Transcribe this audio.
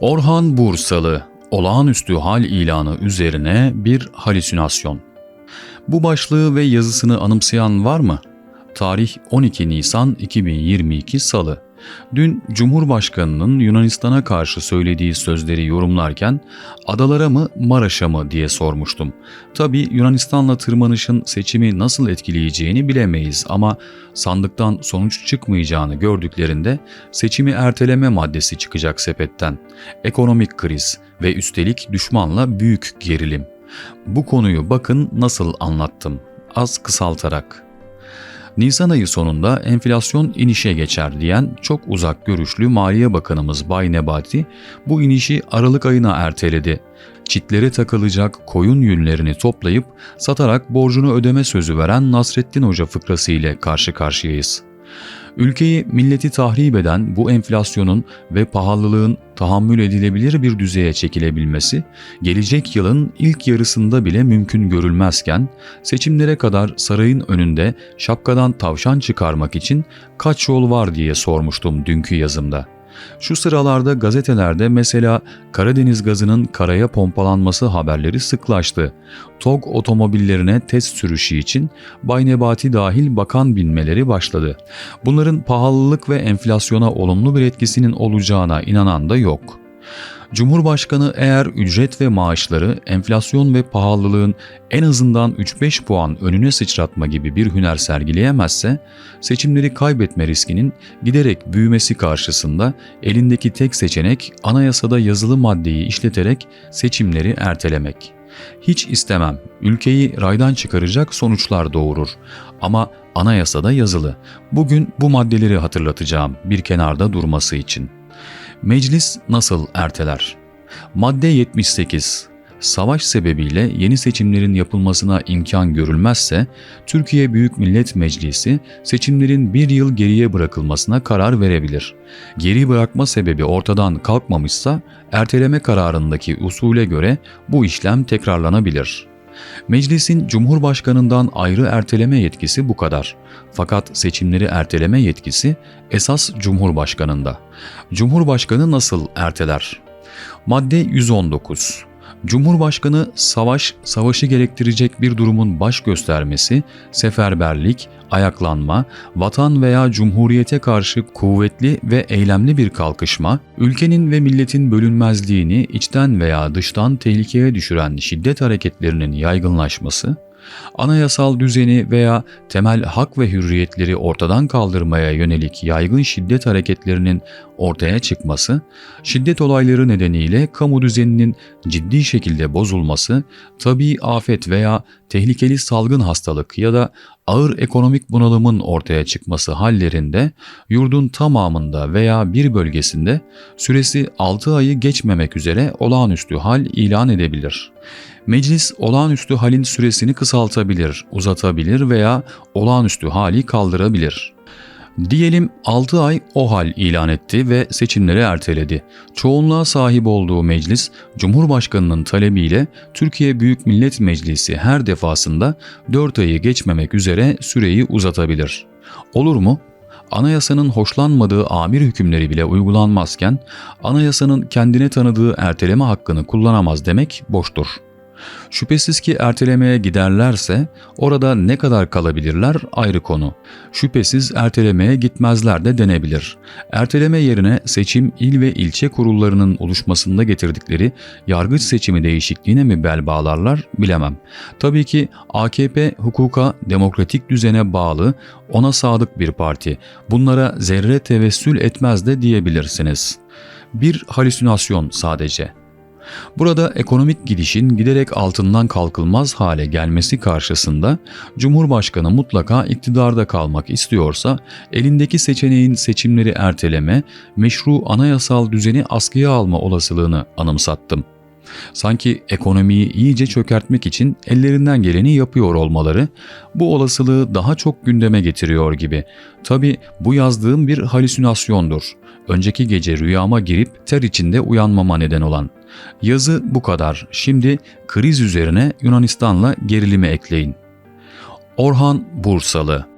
Orhan Bursalı, olağanüstü hal ilanı üzerine bir halüsinasyon. Bu başlığı ve yazısını anımsayan var mı? Tarih 12 Nisan 2022 Salı. Dün Cumhurbaşkanı'nın Yunanistan'a karşı söylediği sözleri yorumlarken adalara mı Maraş'a mı diye sormuştum. Tabi Yunanistan'la tırmanışın seçimi nasıl etkileyeceğini bilemeyiz ama sandıktan sonuç çıkmayacağını gördüklerinde seçimi erteleme maddesi çıkacak sepetten. Ekonomik kriz ve üstelik düşmanla büyük gerilim. Bu konuyu bakın nasıl anlattım. Az kısaltarak. Nisan ayı sonunda enflasyon inişe geçer diyen çok uzak görüşlü Maliye Bakanımız Bay Nebati bu inişi Aralık ayına erteledi. Çitlere takılacak koyun yünlerini toplayıp satarak borcunu ödeme sözü veren Nasrettin Hoca fıkrası ile karşı karşıyayız. Ülkeyi milleti tahrip eden bu enflasyonun ve pahalılığın tahammül edilebilir bir düzeye çekilebilmesi, gelecek yılın ilk yarısında bile mümkün görülmezken, seçimlere kadar sarayın önünde şapkadan tavşan çıkarmak için kaç yol var diye sormuştum dünkü yazımda. Şu sıralarda gazetelerde mesela Karadeniz gazının karaya pompalanması haberleri sıklaştı. TOG otomobillerine test sürüşü için Bay Nebati dahil bakan binmeleri başladı. Bunların pahalılık ve enflasyona olumlu bir etkisinin olacağına inanan da yok.'' Cumhurbaşkanı eğer ücret ve maaşları enflasyon ve pahalılığın en azından 3-5 puan önüne sıçratma gibi bir hüner sergileyemezse, seçimleri kaybetme riskinin giderek büyümesi karşısında elindeki tek seçenek anayasada yazılı maddeyi işleterek seçimleri ertelemek. Hiç istemem, ülkeyi raydan çıkaracak sonuçlar doğurur. Ama anayasada yazılı. Bugün bu maddeleri hatırlatacağım bir kenarda durması için. Meclis nasıl erteler? Madde 78. Savaş sebebiyle yeni seçimlerin yapılmasına imkan görülmezse, Türkiye Büyük Millet Meclisi seçimlerin bir yıl geriye bırakılmasına karar verebilir. Geri bırakma sebebi ortadan kalkmamışsa, erteleme kararındaki usule göre bu işlem tekrarlanabilir.'' Meclisin Cumhurbaşkanından ayrı erteleme yetkisi bu kadar. Fakat seçimleri erteleme yetkisi esas Cumhurbaşkanında. Cumhurbaşkanı nasıl erteler? Madde 119 Cumhurbaşkanı savaş, savaşı gerektirecek bir durumun baş göstermesi, seferberlik, ayaklanma, vatan veya cumhuriyete karşı kuvvetli ve eylemli bir kalkışma, ülkenin ve milletin bölünmezliğini içten veya dıştan tehlikeye düşüren şiddet hareketlerinin yaygınlaşması, anayasal düzeni veya temel hak ve hürriyetleri ortadan kaldırmaya yönelik yaygın şiddet hareketlerinin ortaya çıkması, şiddet olayları nedeniyle kamu düzeninin ciddi şekilde bozulması, tabi afet veya tehlikeli salgın hastalık ya da ağır ekonomik bunalımın ortaya çıkması hallerinde yurdun tamamında veya bir bölgesinde süresi 6 ayı geçmemek üzere olağanüstü hal ilan edebilir. Meclis olağanüstü halin süresini kısaltabilir, uzatabilir veya olağanüstü hali kaldırabilir. Diyelim 6 ay o hal ilan etti ve seçimleri erteledi. Çoğunluğa sahip olduğu meclis, Cumhurbaşkanının talebiyle Türkiye Büyük Millet Meclisi her defasında 4 ayı geçmemek üzere süreyi uzatabilir. Olur mu? Anayasanın hoşlanmadığı amir hükümleri bile uygulanmazken, anayasanın kendine tanıdığı erteleme hakkını kullanamaz demek boştur. Şüphesiz ki ertelemeye giderlerse orada ne kadar kalabilirler ayrı konu. Şüphesiz ertelemeye gitmezler de denebilir. Erteleme yerine seçim il ve ilçe kurullarının oluşmasında getirdikleri yargıç seçimi değişikliğine mi bel bağlarlar bilemem. Tabii ki AKP hukuka, demokratik düzene bağlı, ona sadık bir parti. Bunlara zerre tevessül etmez de diyebilirsiniz. Bir halüsinasyon sadece.'' Burada ekonomik gidişin giderek altından kalkılmaz hale gelmesi karşısında Cumhurbaşkanı mutlaka iktidarda kalmak istiyorsa elindeki seçeneğin seçimleri erteleme, meşru anayasal düzeni askıya alma olasılığını anımsattım. Sanki ekonomiyi iyice çökertmek için ellerinden geleni yapıyor olmaları bu olasılığı daha çok gündeme getiriyor gibi. Tabi bu yazdığım bir halüsinasyondur. Önceki gece rüyama girip ter içinde uyanmama neden olan. Yazı bu kadar. Şimdi kriz üzerine Yunanistan'la gerilimi ekleyin. Orhan Bursalı